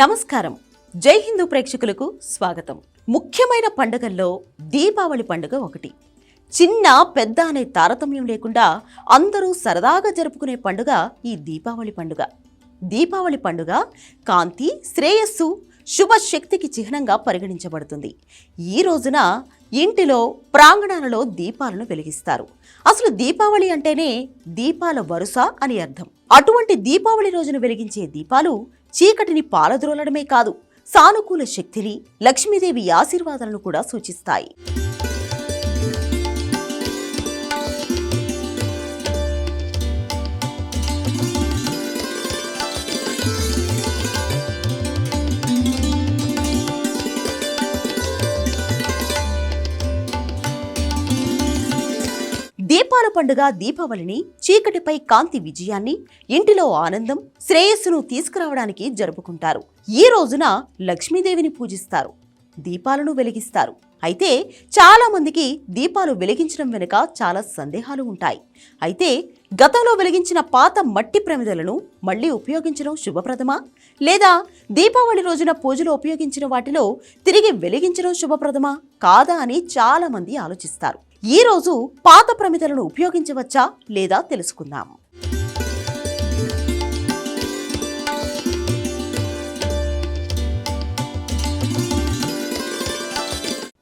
నమస్కారం. జై హిందూ ప్రేక్షకులకు స్వాగతం. ముఖ్యమైన పండుగల్లో దీపావళి పండుగ ఒకటి. చిన్న పెద్ద అనే తారతమ్యం లేకుండా అందరూ సరదాగా జరుపుకునే పండుగ ఈ దీపావళి పండుగ. దీపావళి పండుగ కాంతి శ్రేయస్సు శుభశక్తికి చిహ్నంగా పరిగణించబడుతుంది. ఈ రోజున ఇంటిలో ప్రాంగణాలలో దీపాలను వెలిగిస్తారు. అసలు దీపావళి అంటేనే దీపాల వరుస అని అర్థం. అటువంటి దీపావళి రోజున వెలిగించే దీపాలు చీకటిని పాలద్రోలడమే కాదు సానుకూల శక్తిని లక్ష్మీదేవి ఆశీర్వాదాలను కూడా సూచిస్తాయి. దీపాల పండుగ దీపావళిని చీకటిపై కాంతి విజయాన్ని ఇంటిలో ఆనందం శ్రేయస్సును తీసుకురావడానికి జరుపుకుంటారు. ఈ రోజున లక్ష్మీదేవిని పూజిస్తారు దీపాలను వెలిగిస్తారు. అయితే చాలా మందికి దీపాలు వెలిగించడం వెనుక చాలా సందేహాలు ఉంటాయి. అయితే గతంలో వెలిగించిన పాత మట్టి ప్రమిదలను మళ్ళీ ఉపయోగించడం శుభప్రదమా? లేదా దీపావళి రోజున పూజలో ఉపయోగించిన వాటిలో తిరిగి వెలిగించడం శుభప్రదమా? కాదా అని చాలా మంది ఆలోచిస్తారు. ఈ రోజు పాత ప్రమిదలను ఉపయోగించవచ్చా లేదా తెలుసుకుందాం.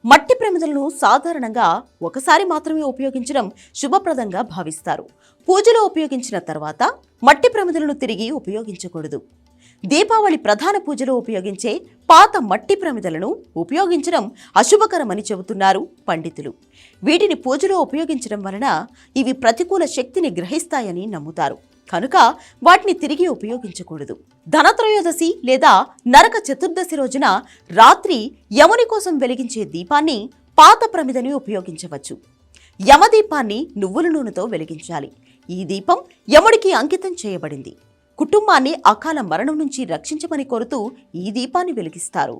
మట్టి ప్రమిదలను సాధారణంగా ఒకసారి మాత్రమే ఉపయోగించడం శుభప్రదంగా భావిస్తారు. పూజలో ఉపయోగించిన తర్వాత మట్టి ప్రమిదలను తిరిగి ఉపయోగించకూడదు. దీపావళి ప్రధాన పూజలో ఉపయోగించే పాత మట్టి ప్రమిదలను ఉపయోగించడం అశుభకరమని చెబుతున్నారు పండితులు. వీటిని పూజలో ఉపయోగించడం వలన ఇవి ప్రతికూల శక్తిని గ్రహిస్తాయని నమ్ముతారు. కనుక వాటిని తిరిగి ఉపయోగించకూడదు. ధనత్రయోదశి లేదా నరక చతుర్దశి రోజున రాత్రి యముని కోసం వెలిగించే దీపాన్ని పాత ప్రమిదని ఉపయోగించవచ్చు. యమదీపాన్ని నువ్వుల నూనెతో వెలిగించాలి. ఈ దీపం యముడికి అంకితం చేయబడింది. కుటుంబాన్ని అకాల మరణం నుంచి రక్షించమని కోరుతూ ఈ దీపాన్ని వెలిగిస్తారు.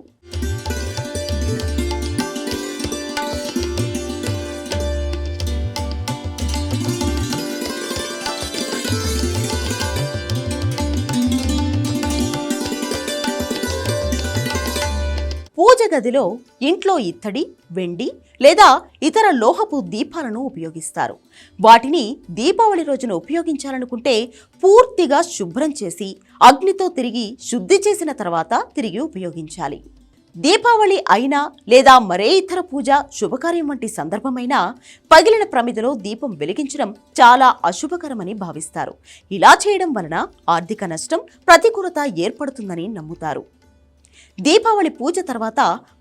గదిలో ఇంట్లో ఇత్తడి వెండి లేదా ఇతర లోహపు దీపాలను ఉపయోగిస్తారు. వాటిని దీపావళి రోజున ఉపయోగించాలనుకుంటే పూర్తిగా శుభ్రం చేసి అగ్నితో తిరిగి శుద్ధి చేసిన తర్వాత తిరిగి ఉపయోగించాలి. దీపావళి అయినా లేదా మరే ఇతర పూజ శుభకార్యం వంటి సందర్భమైనా పగిలిన ప్రమిదలో దీపం వెలిగించడం చాలా అశుభకరమని భావిస్తారు. ఇలా చేయడం వలన ఆర్థిక నష్టం ప్రతికూలత ఏర్పడుతుందని నమ్ముతారు. దీపావళి పూజ తర్వాత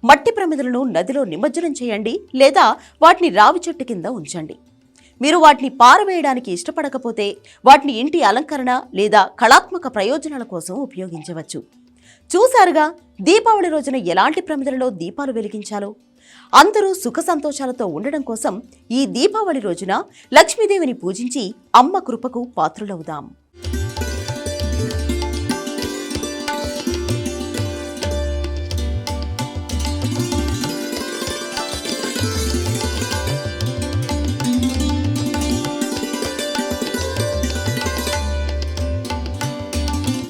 మట్టి ప్రమిదలను నదిలో నిమజ్జనం చేయండి లేదా వాటిని రావి చెట్టు కింద ఉంచండి. మీరు వాటిని పారవేయడానికి ఇష్టపడకపోతే వాటిని ఇంటి అలంకరణ లేదా కళాత్మక ప్రయోజనాల కోసం ఉపయోగించవచ్చు. చూశారుగా దీపావళి రోజున ఎలాంటి ప్రమిదలలో దీపాలు వెలిగించాలో? అందరూ సుఖ సంతోషాలతో ఉండడం కోసం ఈ దీపావళి రోజున లక్ష్మీదేవిని పూజించి అమ్మ కృపకు పాత్రులవుదాం.